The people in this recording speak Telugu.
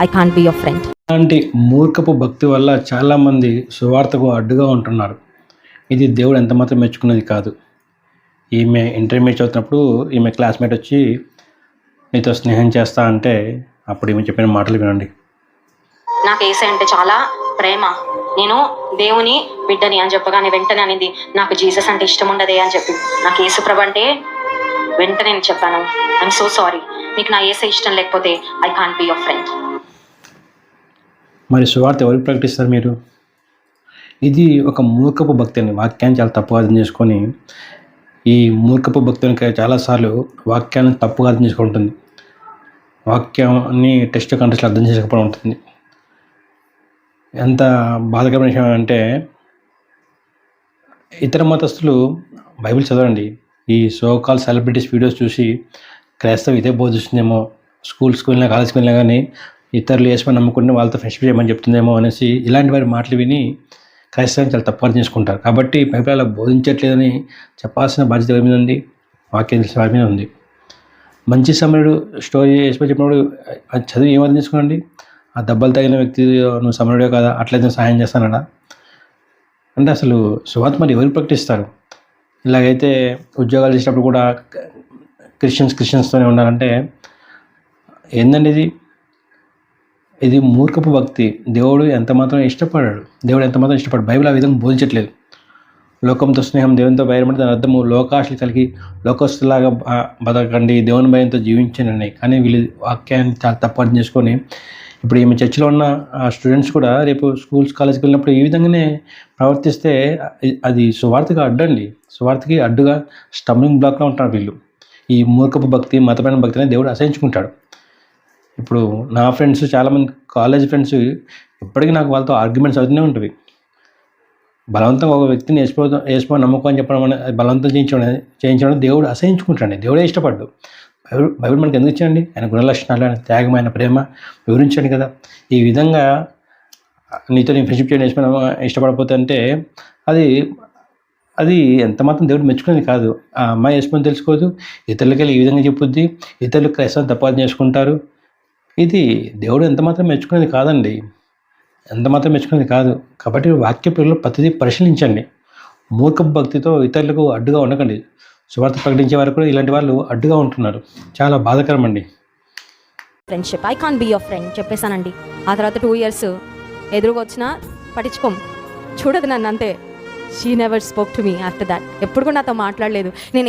I can't be your friend ఇలాంటి మూర్ఖపు భక్తి వల్ల చాలామంది సువార్తకు అడ్డుగా ఉంటున్నారు. ఇది దేవుడు ఎంత మాత్రం మెచ్చుకున్నది కాదు. ఈమె ఇంటర్మీడియట్ చదువుతున్నప్పుడు ఈమె క్లాస్మేట్ వచ్చి నీతో స్నేహం చేస్తా అంటే అప్పుడు ఈమె చెప్పిన మాటలు వినండి. నాకు ఏసై అంటే చాలా ప్రేమ. నేను దేవుని బిడ్డని అని చెప్పగానే వెంటనే అనేది నాకు జీసస్ అంటే ఇష్టం ఉండదే అని చెప్పి. నాకు యేసు ప్రభు అంటే వెంటనే నేను చెప్పాను ఐఎమ్ సో సారీ నీకు నా ఏసై ఇష్టం లేకపోతే I can't be your friend మరి సువార్త ఎవరికి ప్రకటిస్తారు మీరు? ఇది ఒక మూర్ఖపు భక్తి అండి వాక్యాన్ని చాలా తప్పుగా అర్థం చేసుకొని ఈ మూర్ఖపు భక్తునికి చాలాసార్లు వాక్యాన్ని తప్పుగా అర్థం చేసుకుంటుంది వాక్యాన్ని టెస్ట్ కంట్రీస్లో అర్థం చేసుకోవడం ఉంటుంది. ఎంత బాధకరమైన విషయం అంటే ఇతర మతస్థులు బైబిల్ చదవండి. ఈ సోకాల్ సెలబ్రిటీస్ వీడియోస్ చూసి క్రైస్తవం ఇదే బోధిస్తుందేమో స్కూల్స్కి వెళ్ళినా కాలేజ్కి వెళ్ళినా కానీ ఇతరులు వేసుకొని నమ్ముకుంటే వాళ్ళతో ఫ్రెండ్షిప్ చేయమని చెప్తుందేమో అనేసి ఇలాంటి వారి మాటలు విని క్రైస్తవం చాలా తప్పుగా చేసుకుంటారు. కాబట్టి బైబిల్ అలా బోధించట్లేదని చెప్పాల్సిన బాధ్యత ఎవరి మీద ఉంది? వాక్యం తెలిసిన వారి మీద ఉంది. మంచి సమరుడు స్టోరీ వేసుకొని చెప్పినప్పుడు చదివి ఏమర్థం చేసుకోండి ఆ దెబ్బలు తగిన వ్యక్తి నువ్వు సమరుడే కదా అట్లయితే సహాయం చేస్తానడా అంటే అసలు సువార్త మరి ఎవరు ప్రకటిస్తారు? ఇలాగైతే ఉద్యోగాలు చేసినప్పుడు కూడా క్రిస్టియన్స్ క్రిస్టియన్స్తోనే ఉండాలంటే ఏందండి ఇది? ఇది మూర్ఖపు భక్తి. దేవుడు ఎంత మాత్రం ఇష్టపడాడు. దేవుడు ఎంత మాత్రం ఇష్టపడు బైబిల్ ఆ విధంగా బోధించట్లేదు. లోకంతో స్నేహం దేవునితో భయపడి దాని అర్థము లోకాశలు కలిగి లోకస్తులాగా బతకండి. దేవుని భయంతో జీవించండి. కానీ వీళ్ళు వాక్యాన్ని చాలా తప్పు అర్థం చేసుకొని ఇప్పుడు ఈమె చర్చిలో ఉన్న ఆ స్టూడెంట్స్ కూడా రేపు స్కూల్స్ కాలేజ్కి వెళ్ళినప్పుడు ఈ విధంగానే ప్రవర్తిస్తే అది సువార్తగా అడ్డండి. సువార్తకి అడ్డుగా స్టంబింగ్ బ్లాక్లో ఉంటారు వీళ్ళు. ఈ మూర్ఖపు భక్తి మతమైన భక్తిని దేవుడు అసహించుకుంటాడు. ఇప్పుడు నా ఫ్రెండ్స్ చాలామంది కాలేజ్ ఫ్రెండ్స్ ఇప్పటికీ నాకు వాళ్ళతో ఆర్గ్యుమెంట్స్ అవుతూనే ఉంటుంది బలవంతంగా ఒక వ్యక్తిని వేసిపో వేసిపో నమ్మకం అని చెప్పడం అనే బలవంతం చేయించడం చేయించడం దేవుడు అసహించుకుంటాడు దేవుడే ఇష్టపడ్డు. బైబిల్ బైబిల్ మనకి ఎందుకు ఇచ్చాడండి? ఆయన గుణలక్షణాలు ఆయన త్యాగం ఆయన ప్రేమ వివరించండి కదా. ఈ విధంగా నీతో నేను ఫ్రెండ్షిప్ చేయడం వేసుకుని ఇష్టపడకపోతే అంటే అది అది ఎంత మాత్రం దేవుడు మెచ్చుకునేది కాదు. ఆ అమ్మాయి వేసుకొని తెలుసుకోదు. ఇతరులకి ఈ విధంగా చెప్పుద్ది. ఇతరులు క్రైస్తవం తప్పాలు చేసుకుంటారు. ఇది దేవుడు ఎంత మాత్రం మెచ్చుకునేది కాదండి. ఎంత మాత్రం మెచ్చుకునేది కాదు. కాబట్టి వాక్య పిల్లలు ప్రతిదీ పరిశీలించండి. మూర్ఖ భక్తితో ఇతరులకు అడ్డుగా ఉండకండి. సువార్త ప్రకటించే వారు కూడా ఇలాంటి వాళ్ళు అడ్డుగా ఉంటున్నారు. చాలా బాధాకరం అండి friendship I can be your friend చెప్పేశానండి. ఆ తర్వాత టూ ఇయర్స్ ఎదురుగా వచ్చినా పట్టించుకోం. చూడదు నన్ను అంతే. She never spoke to me after that ఎప్పుడు కూడా నాతో మాట్లాడలేదు. నేను